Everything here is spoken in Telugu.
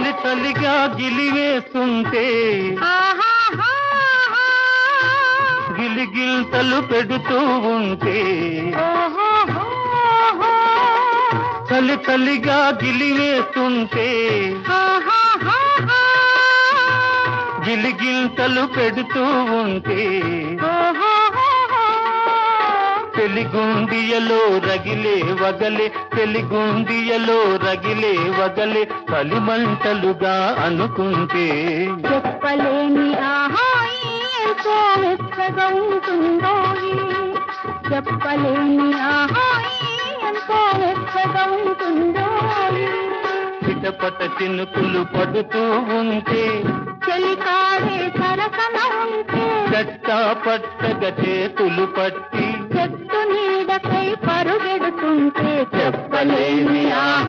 చలి చలిగా గిలివేస్తుంటే. గిలిగిల్తలు పెడుతూ ఉంటే. చలి చలిగా గిలివేస్తుంటే. గిలిగిల్తలు పెడుతూ ఉంటే. తెలిగుండియలో రగిలే వగలే తెలిగుండియలో రగిలే వగలే కలిమంటలుగా అనుకుంటే. చెప్పలేని ఉంటుందో చెప్పలేని ఉంటుందో చిటపట చినుకులు పడుతూ ఉంటే. చెలికాడే సరసన ఉంటే. చట్టా పట్టగా చేతులు పట్టి. చెట్టు